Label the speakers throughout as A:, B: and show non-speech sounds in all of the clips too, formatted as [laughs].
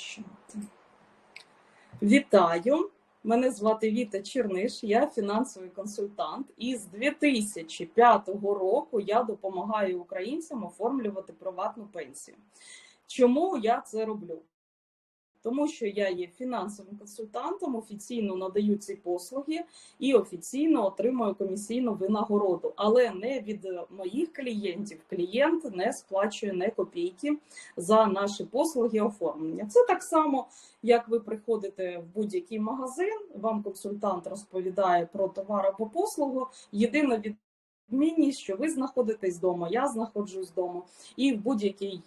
A: Розпочати. Вітаю! Мене звати Віта Черниш, я фінансовий консультант, і з 2005 року я допомагаю українцям оформлювати приватну пенсію. Чому я це роблю? Тому що я є фінансовим консультантом, офіційно надаю ці послуги і офіційно отримую комісійну винагороду, але не від моїх клієнтів. Клієнт не сплачує не копійки за наші послуги оформлення. Це так само, як ви приходите в будь-який магазин, вам консультант розповідає про товар або послугу. Єдина відмінність, що ви знаходитесь вдома, я знаходжусь вдома, і в будь-який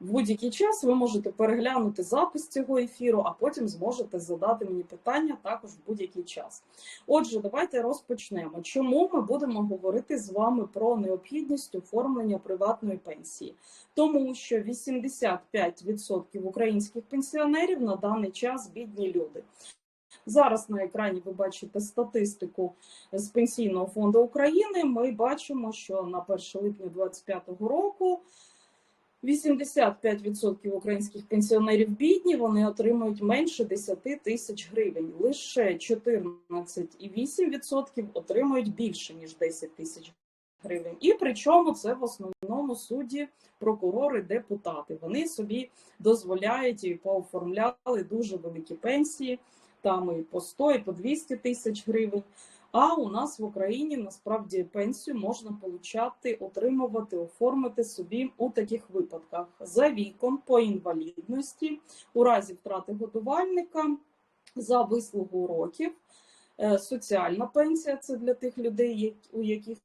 A: в будь-який час ви можете переглянути запис цього ефіру, а потім зможете задати мені питання також в будь-який час. Отже, давайте розпочнемо. Чому ми будемо говорити з вами про необхідність оформлення приватної пенсії? Тому що 85% українських пенсіонерів на даний час бідні люди. Зараз на екрані ви бачите статистику з Пенсійного фонду України. Ми бачимо, що на 1 липня 2025 року 85% українських пенсіонерів бідні, вони отримують менше 10 тисяч гривень. Лише 14,8% отримують більше ніж 10 тисяч гривень. І причому це в основному судді, прокурори, депутати. Вони собі дозволяють і пооформляли дуже великі пенсії, там і по 100, і по 200 тисяч гривень. А у нас в Україні насправді пенсію можна получати, отримувати, оформити собі у таких випадках за віком, по інвалідності, у разі втрати годувальника, за вислугу років, е, соціальна пенсія це для тих людей, у яких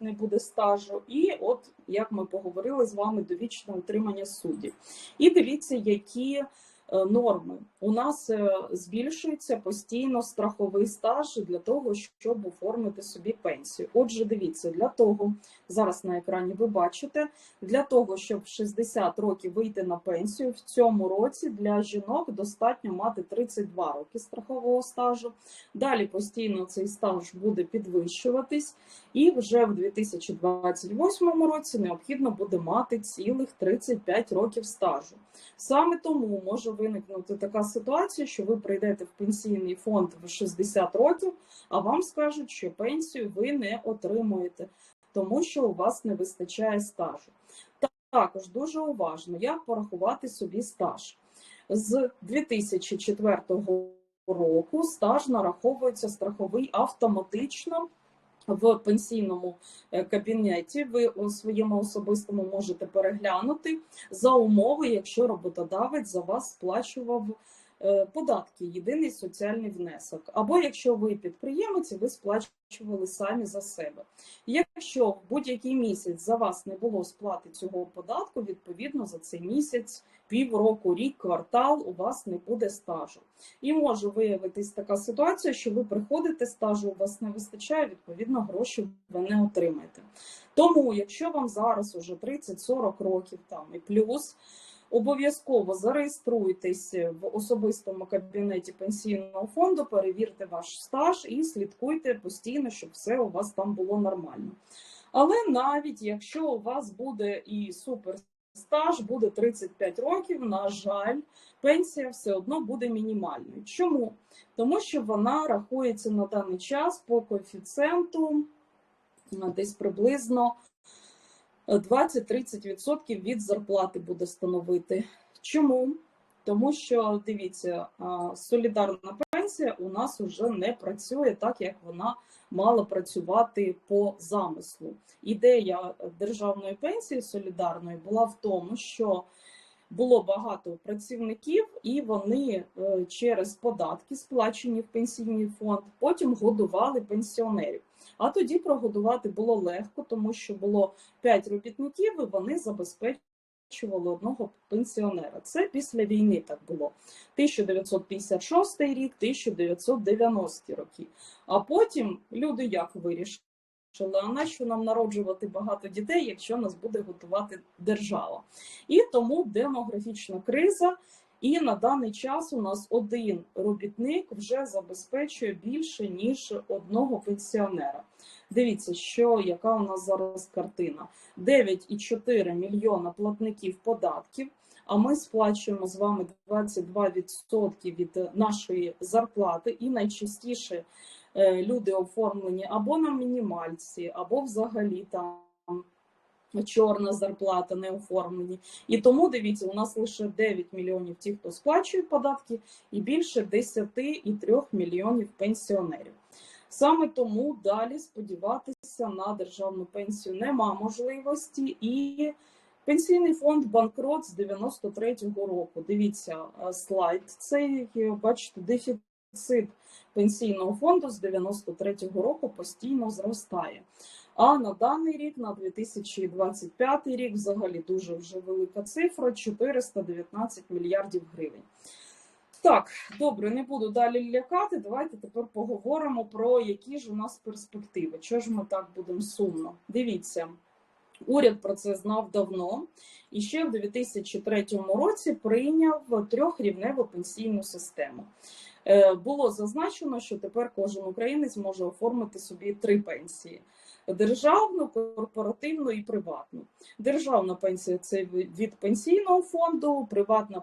A: не буде стажу, і от як ми поговорили з вами, довічне утримання суддів. І дивіться, які норми. У нас е, збільшується постійно страховий стаж для того, щоб оформити собі пенсію. Отже, дивіться, для того, зараз на екрані ви бачите, для того, щоб 60 років вийти на пенсію, в цьому році для жінок достатньо мати 32 роки страхового стажу. Далі постійно цей стаж буде підвищуватись, і вже в 2028 році необхідно буде мати цілих 35 років стажу. Саме тому може виникнути така ситуація, що ви прийдете в пенсійний фонд в 60 років, а вам скажуть, що пенсію ви не отримуєте, тому що у вас не вистачає стажу. Також дуже уважно, як порахувати собі стаж. З 2004 року стаж нараховується страховий автоматично в пенсійному е, кабінеті. Ви у своєму особистому можете переглянути. За умови, якщо роботодавець за вас сплачував податки, єдиний соціальний внесок. Або якщо ви підприємець, ви сплачували самі за себе. Якщо в будь-який місяць за вас не було сплати цього податку, відповідно за цей місяць, півроку, рік, квартал у вас не буде стажу. І може виявитись така ситуація, що ви приходите, стажу у вас не вистачає, відповідно, гроші ви не отримаєте. Тому, якщо вам зараз уже 30-40 років там і плюс. Обов'язково зареєструйтесь в особистому кабінеті пенсійного фонду, перевірте ваш стаж і слідкуйте постійно, щоб все у вас там було нормально. Але навіть якщо у вас буде і суперстаж, буде 35 років, на жаль, пенсія все одно буде мінімальною. Чому? Тому що вона рахується на даний час по коефіцієнту десь приблизно 20-30% від зарплати буде становити. Чому? Тому що дивіться, солідарна пенсія у нас вже не працює так, як вона мала працювати по замислу. Ідея державної пенсії солідарної була в тому, що було багато працівників, і вони е, через податки, сплачені в пенсійний фонд, потім годували пенсіонерів. А тоді прогодувати було легко, тому що було 5 робітників, і вони забезпечували одного пенсіонера. Це після війни так було. 1956 рік, 1990 роки. А потім люди як вирішили? А нащо нам народжувати багато дітей, якщо нас буде готувати держава? І тому демографічна криза і на даний час у нас один робітник вже забезпечує більше ніж одного пенсіонера. Дивіться, що яка у нас зараз картина: 9,4 мільйона платників податків. а ми сплачуємо з вами 22% від нашої зарплати, і найчастіше е, люди оформлені або на мінімальці, або взагалі там. Чорна зарплата не оформлені. І тому дивіться, у нас лише 9 мільйонів ті, хто сплачує податки, і більше 10,3 мільйонів пенсіонерів. Саме тому далі сподіватися на державну пенсію нема можливості, і пенсійний фонд банкрот з 93-го року. Дивіться е, слайд. Цей бачите, дефіцит пенсійного фонду з 93-го року постійно зростає. А на даний рік, на 2025 рік, взагалі дуже вже велика цифра 419 мільярдів гривень. Так, добре, не буду далі лякати. Давайте тепер поговоримо про які ж у нас перспективи. Чого ж ми так будемо сумно? Дивіться, уряд про це знав давно і ще в 2003 році прийняв трьохрівневу пенсійну систему. Е, Було зазначено, що тепер кожен українець може оформити собі три пенсії: державну, корпоративну і приватну. Державна пенсія це від пенсійного фонду, приватна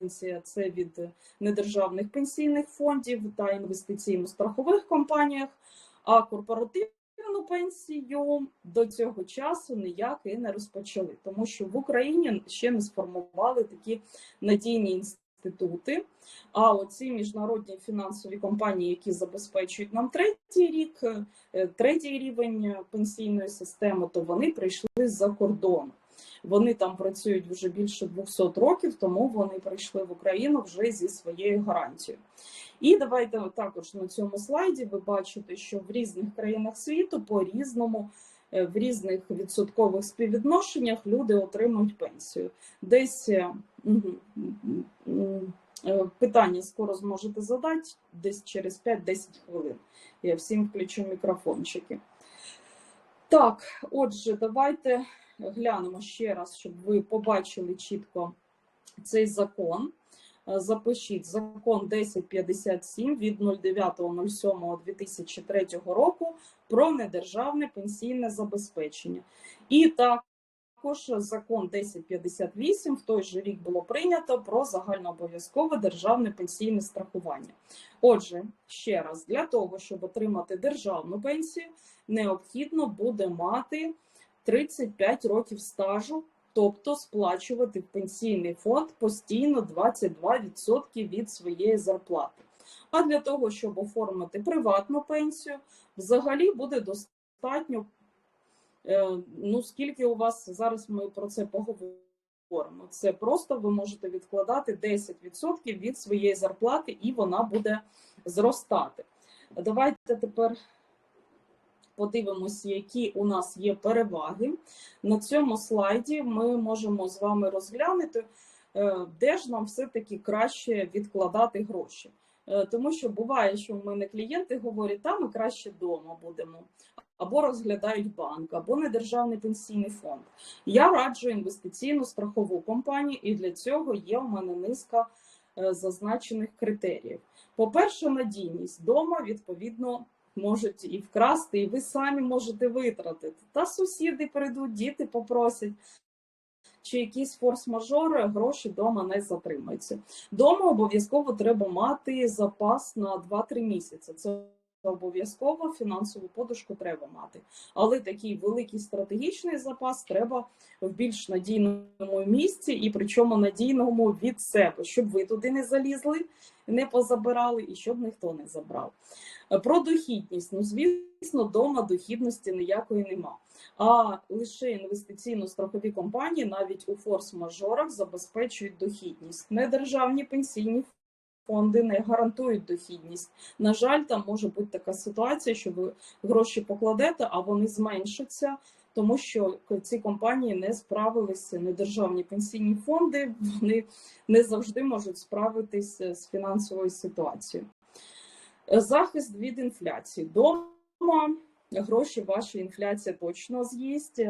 A: пенсія це від недержавних пенсійних фондів та інвестиційно-страхових компаніях, а корпоративну пенсію до цього часу ніяк і не розпочали, тому що в Україні ще не сформували такі надійні інститути. А оці міжнародні фінансові компанії, які забезпечують нам третій рік, е, третій рівень пенсійної системи, то вони прийшли з-за кордону. Вони там працюють вже більше 200 років, тому вони прийшли в Україну вже зі своєю гарантією. І давайте також на цьому слайді ви бачите, що в різних країнах світу по різному. Е, в різних відсоткових співвідношеннях люди отримують пенсію. Десь е, е, питання скоро зможете задати, десь через 5-10 хвилин. Я всім включу мікрофончики. Так, отже, давайте глянемо ще раз, щоб ви побачили чітко цей закон. Е, запишіть закон 1057 від 09.07.2003 року про недержавне пенсійне забезпечення. І також закон 1058 в той же рік було прийнято про загальнообов'язкове державне пенсійне страхування. Отже, ще раз, для того, щоб отримати державну пенсію, необхідно буде мати 35 років стажу, тобто сплачувати в пенсійний фонд постійно 22% від своєї зарплати. А для того, щоб оформити приватну пенсію, взагалі буде достатньо, е, ну скільки у вас зараз ми про це поговоримо. Це просто ви можете відкладати 10% від своєї зарплати, і вона буде зростати. Давайте тепер подивимося, які у нас є переваги. На цьому слайді ми можемо з вами розглянути, е, де ж нам все-таки краще відкладати гроші. Е, тому що буває, що в мене клієнти говорять, там ми краще вдома будемо, або розглядають банк, або недержавний пенсійний фонд. Я раджу інвестиційну страхову компанію, і для цього є у мене низка е, зазначених критеріїв. По-перше, надійність дома, відповідно, можуть і вкрасти, і ви самі можете витратити. Та сусіди прийдуть, діти попросять. Чи якісь форс-мажори, гроші вдома не затримаються. Дома обов'язково треба мати запас на 2-3 місяці. Це обов'язково фінансову подушку треба мати. Але такий великий стратегічний запас треба в більш надійному місці, і причому надійному від себе, щоб ви туди не залізли, не позабирали і щоб ніхто не забрав. Про дохідність. Ну, звісно, дома дохідності ніякої нема. А лише інвестиційно-страхові компанії навіть у форс-мажорах забезпечують дохідність. Недержавні пенсійні фонди не гарантують дохідність. На жаль, там може бути така ситуація, що ви гроші покладете, а вони зменшаться, тому що ці компанії не справилися, недержавні пенсійні фонди, вони не завжди можуть справитися з фінансовою ситуацією. Захист від інфляції. Дома гроші ваші інфляція точно з'їсть.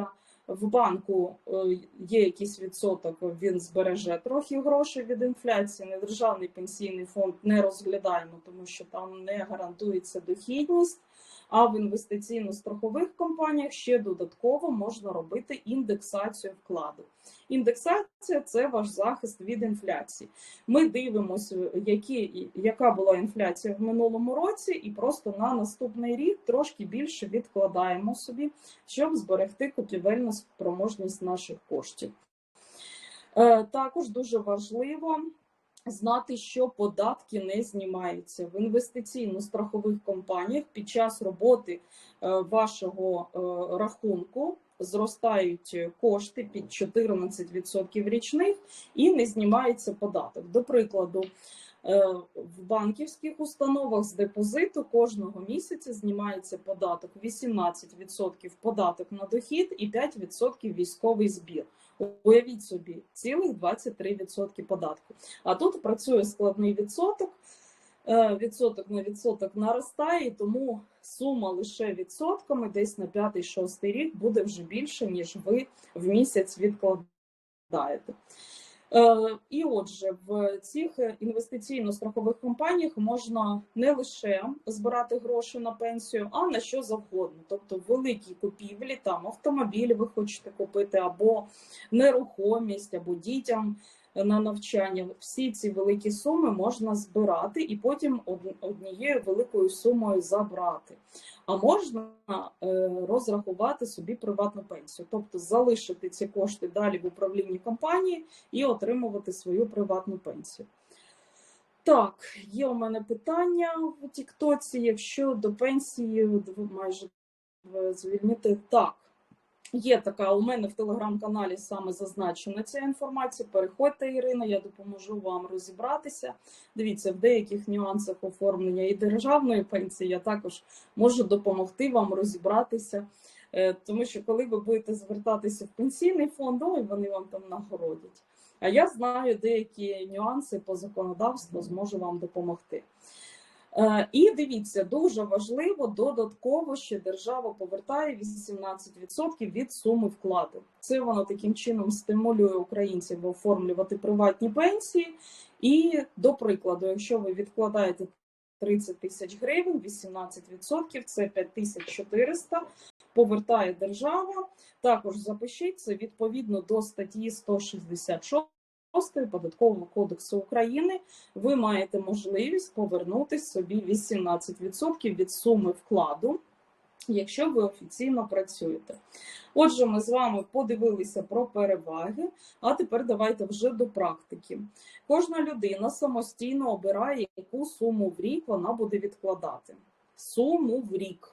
A: В банку е, є якийсь відсоток, він збереже трохи грошей від інфляції. Недержавний пенсійний фонд не розглядаємо, тому що там не гарантується дохідність. А в інвестиційно-страхових компаніях ще додатково можна робити індексацію вкладу. Індексація це ваш захист від інфляції. Ми дивимося, які, яка була інфляція в минулому році, і просто на наступний рік трошки більше відкладаємо собі, щоб зберегти купівельну спроможність наших коштів. Е, Також дуже важливо знати, що податки не знімаються в інвестиційно-страхових компаніях під час роботи е, вашого е, рахунку. Зростають кошти під 14% річних і не знімається податок. До прикладу, е, в банківських установах з депозиту кожного місяця знімається податок 18% податок на дохід і 5% військовий збір. Уявіть собі, цілих 23% податку. А тут працює складний відсоток. Е, Відсоток на відсоток наростає, і тому сума лише відсотками десь на 5-6 рік буде вже більше, ніж ви в місяць відкладаєте. Е, І отже, в цих інвестиційно-страхових компаніях можна не лише збирати гроші на пенсію, а на що завгодно. Тобто великі купівлі, там автомобіль ви хочете купити, або нерухомість, або дітям на навчання. Всі ці великі суми можна збирати і потім однією великою сумою забрати. А можна е, розрахувати собі приватну пенсію, тобто залишити ці кошти далі в управлінні компанії і отримувати свою приватну пенсію. Так, є у мене питання в Тіктоці. Якщо до пенсії майже е, звільнити так. Є така у мене в телеграм-каналі саме зазначена ця інформація. Переходьте, Ірина, я допоможу вам розібратися. Дивіться, в деяких нюансах оформлення і державної пенсії я також можу допомогти вам розібратися. Е, Тому що коли ви будете звертатися в пенсійний фонд, ой, вони вам там нагородять. А я знаю деякі нюанси по законодавству, зможу вам допомогти. Е, І дивіться, дуже важливо додатково, що держава повертає 18% від суми вкладу. Це воно таким чином стимулює українців оформлювати приватні пенсії. І, до прикладу, якщо ви відкладаєте 30 тисяч гривень, 18% це 5400, повертає держава. Також запишіть це відповідно до статті 166 Податкового кодексу України ви маєте можливість повернути собі 18% від суми вкладу, якщо ви офіційно працюєте. Отже, ми з вами подивилися про переваги, а тепер давайте вже до практики. Кожна людина самостійно обирає, яку суму в рік вона буде відкладати. Суму в рік.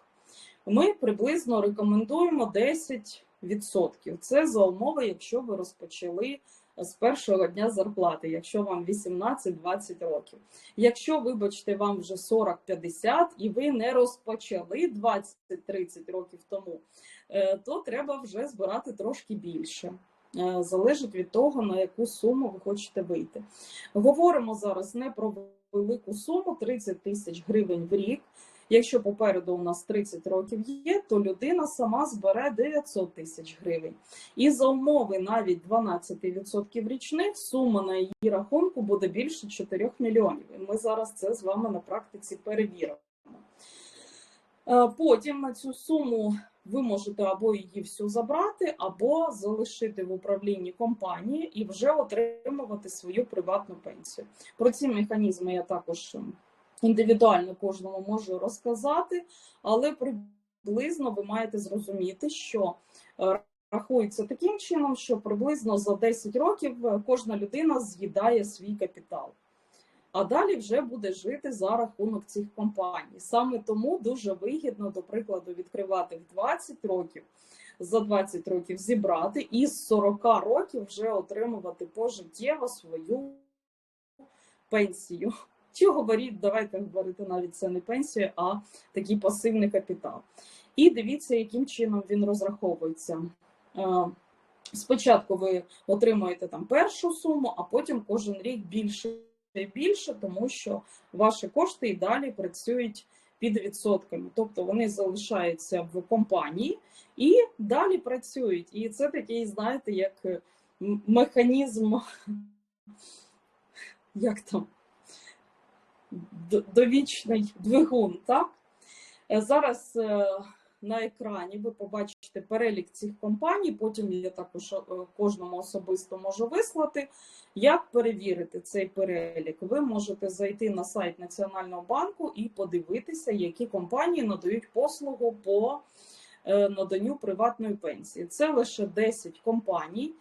A: Ми приблизно рекомендуємо 10%. Це за умови, якщо ви розпочали з першого дня зарплати, якщо вам 18-20 років. Якщо, вибачте, вам вже 40-50 і ви не розпочали 20-30 років тому, е, то треба вже збирати трошки більше. Е, Залежить від того, на яку суму ви хочете вийти. Говоримо зараз не про велику суму 30 тисяч гривень в рік. Якщо попереду у нас 30 років є, то людина сама збере 900 тисяч гривень. І за умови навіть 12% річних сума на її рахунку буде більше 4 мільйонів. І ми зараз це з вами на практиці перевіримо. Е, Потім на цю суму ви можете або її всю забрати, або залишити в управлінні компанії і вже отримувати свою приватну пенсію. Про ці механізми я також індивідуально кожному можу розказати, але приблизно ви маєте зрозуміти, що е, рахується таким чином, що приблизно за 10 років е, кожна людина з'їдає свій капітал. А далі вже буде жити за рахунок цих компаній. Саме тому дуже вигідно, до прикладу, відкривати в 20 років, за 20 років зібрати і з 40 років вже отримувати пожиттєво свою пенсію. Чи говоріть, давайте говорити навіть це не пенсія, а такий пасивний капітал. І дивіться, яким чином він розраховується. Е, Спочатку ви отримуєте там першу суму, а потім кожен рік більше і більше, тому що ваші кошти і далі працюють під відсотками. Тобто вони залишаються в компанії і далі працюють. І це такий, знаєте, як механізм, [laughs] як там, довічний двигун, так? Е, Зараз е, на екрані ви побачите перелік цих компаній, потім я також е, кожному особисто можу вислати. Як перевірити цей перелік? Ви можете зайти на сайт Національного банку і подивитися, які компанії надають послугу по наданню приватної пенсії. Це лише 10 компаній.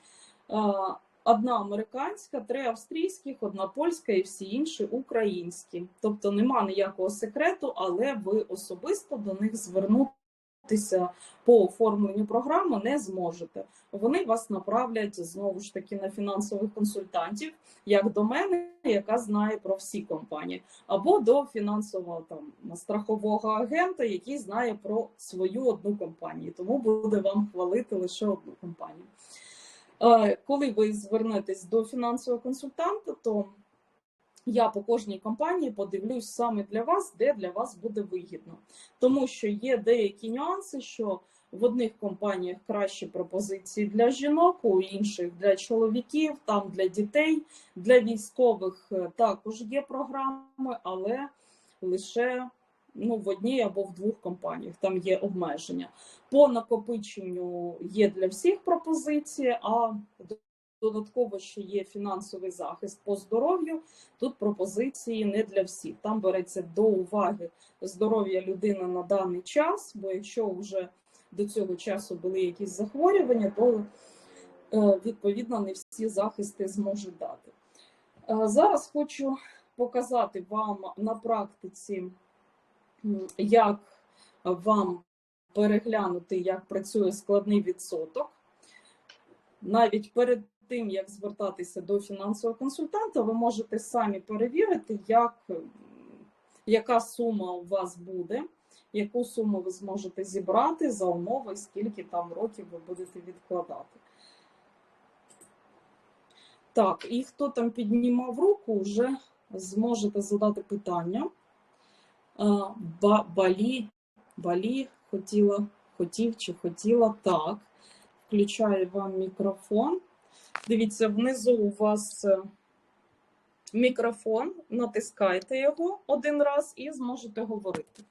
A: Одна американська, три австрійських, одна польська і всі інші українські. Тобто нема ніякого секрету, але ви особисто до них звернутися по оформленню програми не зможете. Вони вас направлять знову ж таки на фінансових консультантів, як до мене, яка знає про всі компанії, або до фінансового там страхового агента, який знає про свою одну компанію. Тому буде вам хвалити лише одну компанію. Е, Коли ви звернетесь до фінансового консультанта, то я по кожній компанії подивлюсь саме для вас, де для вас буде вигідно. Тому що є деякі нюанси, що в одних компаніях кращі пропозиції для жінок, у інших для чоловіків, там для дітей, для військових е, також є програми, але лише ну, в одній або в двох компаніях там є обмеження. По накопиченню є для всіх пропозиції, а додатково ще є фінансовий захист по здоров'ю. Тут пропозиції не для всіх. Там береться до уваги здоров'я людини на даний час, бо якщо вже до цього часу були якісь захворювання, то е, відповідно не всі захисти зможуть дати. Е, Зараз хочу показати вам на практиці, як вам переглянути, як працює складний відсоток. Навіть перед тим, як звертатися до фінансового консультанта, ви можете самі перевірити, як, яка сума у вас буде, яку суму ви зможете зібрати за умови, скільки там років ви будете відкладати. Так, і хто там піднімав руку, вже зможете задати питання. Балі, Балі хотіла, хотів чи хотіла так. Включаю вам мікрофон. Дивіться, внизу у вас е, мікрофон, натискайте його один раз і зможете говорити.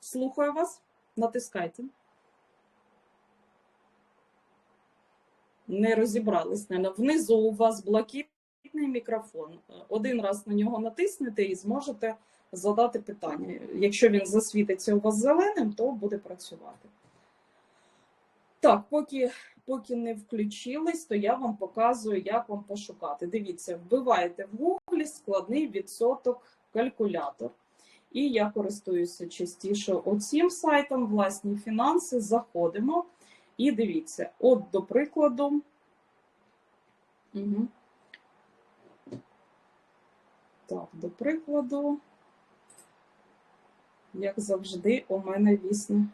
A: Слухаю вас, натискайте. Не розібрались, не внизу у вас блакитний мікрофон. Один раз на нього натиснете і зможете задати питання. Якщо він засвітиться у вас зеленим, то буде працювати. Так, поки, поки не включились, то я вам показую, як вам пошукати. Дивіться, вбиваєте в Google складний відсоток калькулятор. І я користуюся частіше оцім сайтом, власні фінанси. Заходимо і дивіться, от, до прикладу. Угу. Так, до прикладу, як завжди, у мене вісне.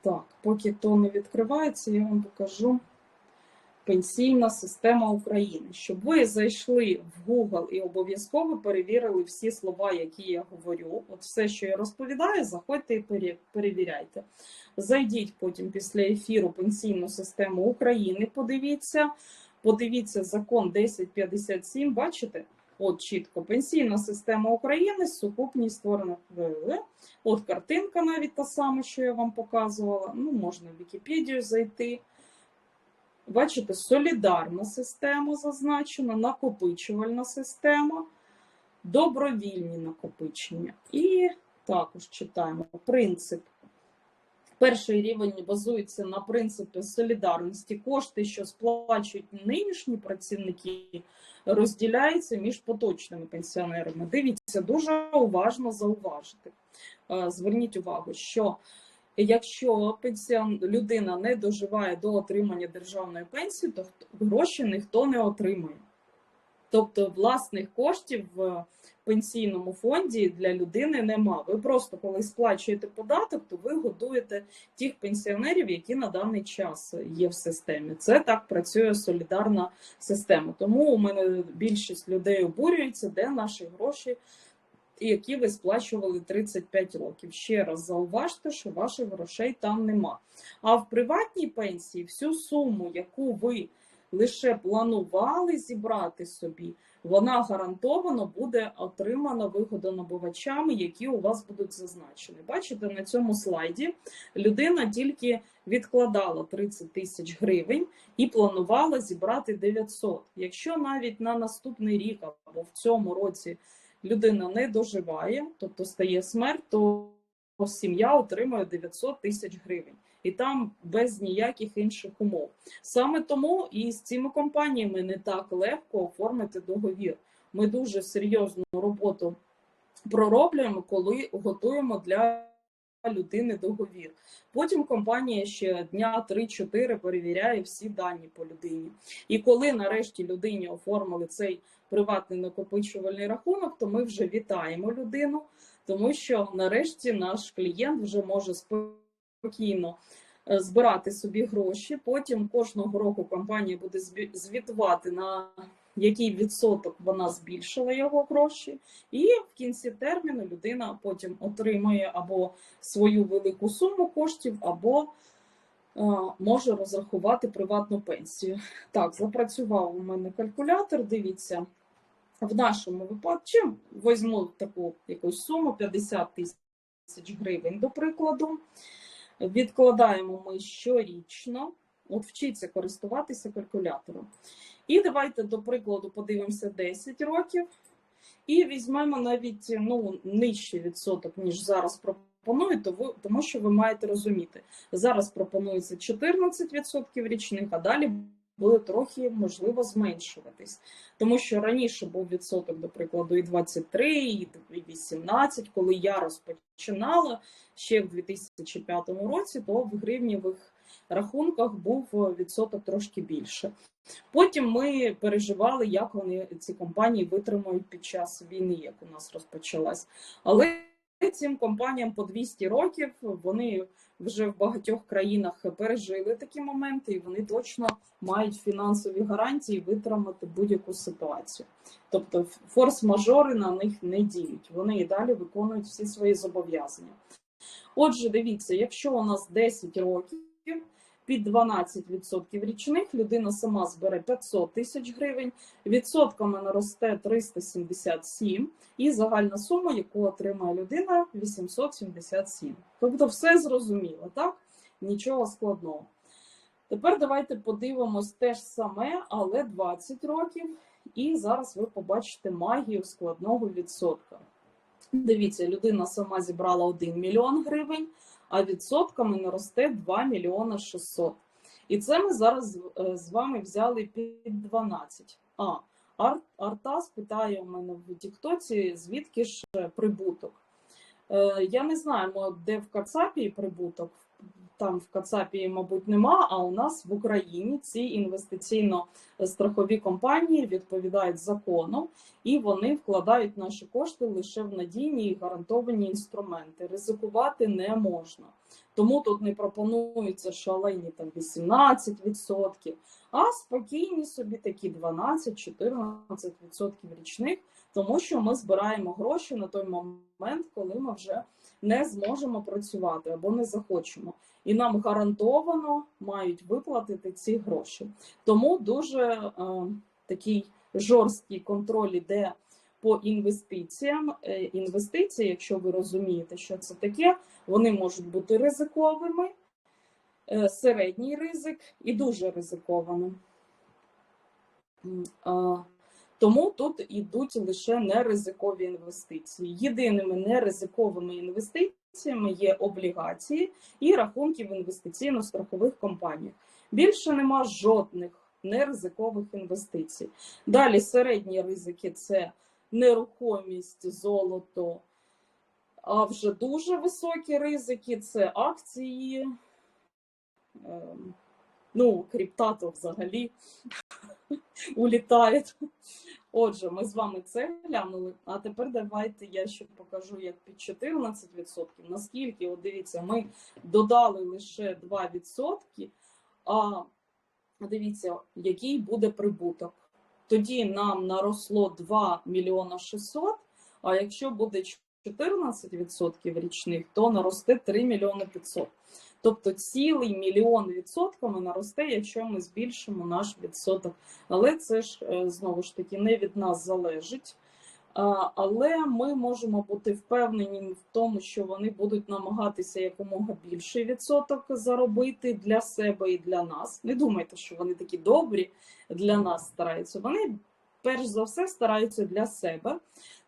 A: Так, поки то не відкривається, я вам покажу пенсійна система України. Щоб ви зайшли в Google і обов'язково перевірили всі слова, які я говорю. От все, що я розповідаю, заходьте і перевіряйте. Зайдіть потім після ефіру пенсійну систему України. Подивіться, подивіться закон 1057. Бачите? От чітко пенсійна система України, сукупність створена ВВ. От картинка навіть та сама, що я вам показувала. Ну, можна в Вікіпедію зайти. Бачите, солідарна система зазначена, накопичувальна система, добровільні накопичення. І також читаємо принцип. Перший рівень базується на принципі солідарності. Кошти, що сплачують нинішні працівники, розділяються між поточними пенсіонерами. Дивіться, дуже уважно зауважити. Е, Зверніть увагу, що якщо пенсіон людина не доживає до отримання державної пенсії, то гроші ніхто не отримує. Тобто власних коштів в пенсійному фонді для людини нема. Ви просто коли сплачуєте податок, то ви годуєте тих пенсіонерів, які на даний час є в системі. Це так працює солідарна система. Тому у мене більшість людей обурюється, де наші гроші, які ви сплачували 35 років. Ще раз зауважте, що ваших грошей там нема. А в приватній пенсії всю суму, яку ви лише планували зібрати собі, вона гарантовано буде отримана вигодонабувачами, які у вас будуть зазначені. Бачите, на цьому слайді людина тільки відкладала 30 тисяч гривень і планувала зібрати 900. Якщо навіть на наступний рік або в цьому році людина не доживає, тобто стає смерть, то сім'я отримує 900 тисяч гривень. І там без ніяких інших умов. Саме тому і з цими компаніями не так легко оформити договір. Ми дуже серйозну роботу пророблюємо, коли готуємо для людини договір. Потім компанія ще дня 3-4 перевіряє всі дані по людині. І коли нарешті людині оформили цей приватний накопичувальний рахунок, то ми вже вітаємо людину, тому що нарешті наш клієнт вже може спокійно е, збирати собі гроші. Потім кожного року компанія буде звітувати на який відсоток вона збільшила його гроші, і в кінці терміну людина потім отримує або свою велику суму коштів, або е, може розрахувати приватну пенсію. Так, запрацював у мене калькулятор. Дивіться, в нашому випадку, візьму таку якусь суму 50 тисяч гривень, до прикладу. Відкладаємо ми щорічно. От вчіться користуватися калькулятором. І давайте, до прикладу, подивимося 10 років. І візьмемо навіть ну, нижчий відсоток, ніж зараз пропонують, тому що ви маєте розуміти, зараз пропонується 14% річних, а далі буде трохи можливо зменшуватись. Тому що раніше був відсоток, до прикладу, і 23, і 18, коли я розпочинала ще в 2005 році, то в гривнівих рахунках був відсоток трошки більше. Потім ми переживали, як вони ці компанії витримають під час війни, як у нас розпочалась. Але цим компаніям по 200 років вони вже в багатьох країнах пережили такі моменти, і вони точно мають фінансові гарантії витримати будь-яку ситуацію. Тобто форс-мажори на них не діють. Вони і далі виконують всі свої зобов'язання. Отже, дивіться, якщо у нас 10 років під 12% річних людина сама збере 500 тисяч гривень, відсотками наросте 377, і загальна сума, яку отримає людина, 877. Тобто, все зрозуміло, так? Нічого складного. Тепер давайте подивимось те ж саме, але 20 років, і зараз ви побачите магію складного відсотка. Дивіться, людина сама зібрала 1 мільйон гривень, а відсотками наросте 2 мільйона 600. І це ми зараз е, з вами взяли під 12. А, Ар- Артас питає у мене в Тіктоці, звідки ж прибуток. Е, Я не знаю, де в Кацапі прибуток. Там в Кацапі, мабуть, нема, а у нас в Україні ці інвестиційно-страхові компанії відповідають закону, і вони вкладають наші кошти лише в надійні і гарантовані інструменти. Ризикувати не можна. Тому тут не пропонується шалені там 18%, а спокійні собі такі 12-14% річних, тому що ми збираємо гроші на той момент, коли ми вже не зможемо працювати або не захочемо. І нам гарантовано мають виплатити ці гроші. Тому дуже е, такий жорсткий контроль іде по інвестиціям. Е, Інвестиції, якщо ви розумієте, що це таке, вони можуть бути ризиковими, е, середній ризик і дуже ризикованим. Тому тут ідуть лише неризикові інвестиції. Єдиними неризиковими інвестиціями є облігації і рахунки в інвестиційно-страхових компаніях. Більше нема жодних неризикових інвестицій. Далі середні ризики це нерухомість, золото. А вже дуже високі ризики це акції. ем, Ну, крипта взагалі [laughs] улітає. Отже, ми з вами це глянули. А тепер давайте я ще покажу, як під 14%. Наскільки, от дивіться, ми додали лише 2%, а дивіться, який буде прибуток. Тоді нам наросло 2 мільйона 600, а якщо буде 14% річних, то наросте 3 мільйони 500. Тобто цілий мільйон відсотками наросте, якщо ми збільшимо наш відсоток. Але це ж е, знову ж таки не від нас залежить. Але ми можемо бути впевнені в тому, що вони будуть намагатися якомога більший відсоток заробити для себе і для нас. Не думайте, що вони такі добрі для нас стараються. Вони перш за все стараються для себе,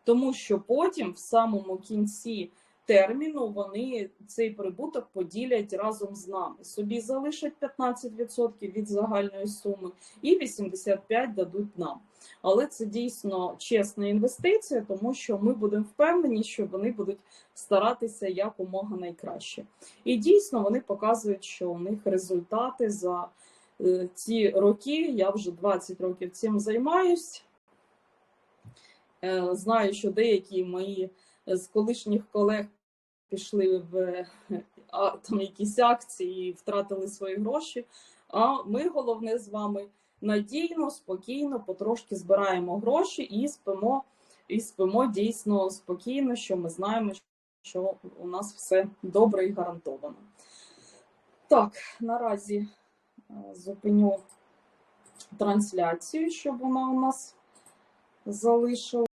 A: тому що потім, в самому кінці терміну, вони цей прибуток поділять разом з нами. Собі залишать 15% від загальної суми і 85% дадуть нам. Але це дійсно чесна інвестиція, тому що ми будемо впевнені, що вони будуть старатися якомога найкраще. І дійсно вони показують, що у них результати за е, ці роки. Я вже 20 років цим займаюсь. Е, Знаю, що деякі мої з колишніх колег пішли в [laughs] там якісь акції і втратили свої гроші. А ми головне з вами надійно, спокійно, потрошки збираємо гроші і спимо, і спимо дійсно спокійно, що ми знаємо, що у нас все добре і гарантовано. Так, наразі е, зупиню трансляцію, щоб вона у нас залишилася.